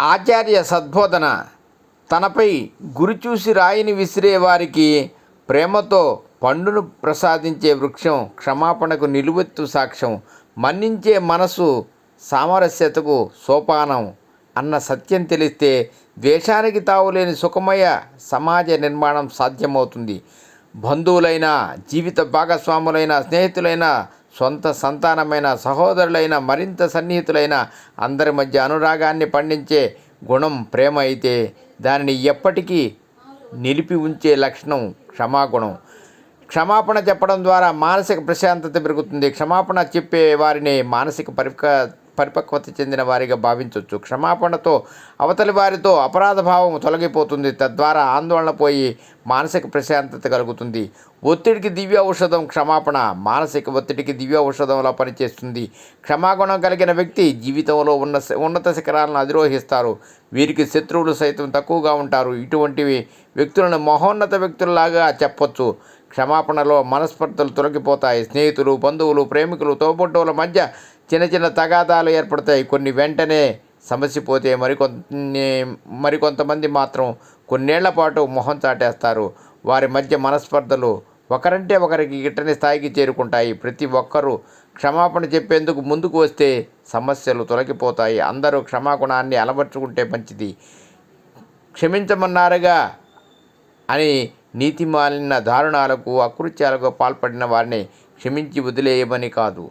ఆచార్య సద్బోధన. తనపై గురి చూసి రాయిని విసిరే వారికి ప్రేమతో పండును ప్రసాదించే వృక్షం క్షమాపణకు నిలువెత్తు సాక్ష్యం మన్నించే మనసు సామరస్యతకు సోపానం అన్న సత్యం తెలిస్తే ద్వేషానికి తావులేని సుఖమయ సమాజ నిర్మాణం సాధ్యమవుతుంది. బంధువులైన జీవిత భాగస్వాములైన స్నేహితులైన సొంత సంతానమైన సహోదరులైన మరింత సన్నిహితులైన అందరి మధ్య అనురాగాన్ని పండించే గుణం ప్రేమ అయితే దానిని ఎప్పటికీ నిలిపి ఉంచే లక్షణం క్షమాగుణం. క్షమాపణ చెప్పడం ద్వారా మానసిక ప్రశాంతత పెరుగుతుంది. క్షమాపణ చెప్పే వారిని మానసిక పరిక పరిపక్వత చెందిన వారిగా భావించవచ్చు క్షమాపణతో అవతలి వారితో అపరాధ భావం తొలగిపోతుంది. తద్వారా ఆందోళన పోయి మానసిక ప్రశాంతత కలుగుతుంది. ఒత్తిడికి దివ్య ఔషధం క్షమాపణ. మానసిక ఒత్తిడికి దివ్య ఔషధంలా పనిచేస్తుంది. క్షమాగుణం కలిగిన వ్యక్తి జీవితంలో ఉన్న ఉన్నత శిఖరాలను అధిరోహిస్తారు. వీరికి శత్రువులు సైతం తక్కువగా ఉంటారు. ఇటువంటివి వ్యక్తులను మహోన్నత వ్యక్తుల్లాగా చెప్పొచ్చు. క్షమాపణలో మనస్పర్ధలు తొలగిపోతాయి. స్నేహితులు బంధువులు ప్రేమికులు తోబుట్టువుల మధ్య చిన్న చిన్న తగాదాలు ఏర్పడతాయి. కొన్ని వెంటనే సమస్య పోతే మరికొన్ని మరికొంతమంది మాత్రం కొన్నేళ్ళ పాటు మొహం చాటేస్తారు. వారి మధ్య మనస్పర్ధలు ఒకరంటే ఒకరికి గిట్టని స్థాయికి చేరుకుంటాయి. ప్రతి ఒక్కరూ క్షమాపణ చెప్పేందుకు ముందుకు వస్తే సమస్యలు తొలగిపోతాయి. అందరూ క్షమాగుణాన్ని అలవర్చుకుంటే మంచిది. క్షమించమన్నారుగా అని నీతిమాలిన దారుణాలకు అకృత్యాలకు పాల్పడిన వారిని క్షమించి వదిలేయమని కాదు.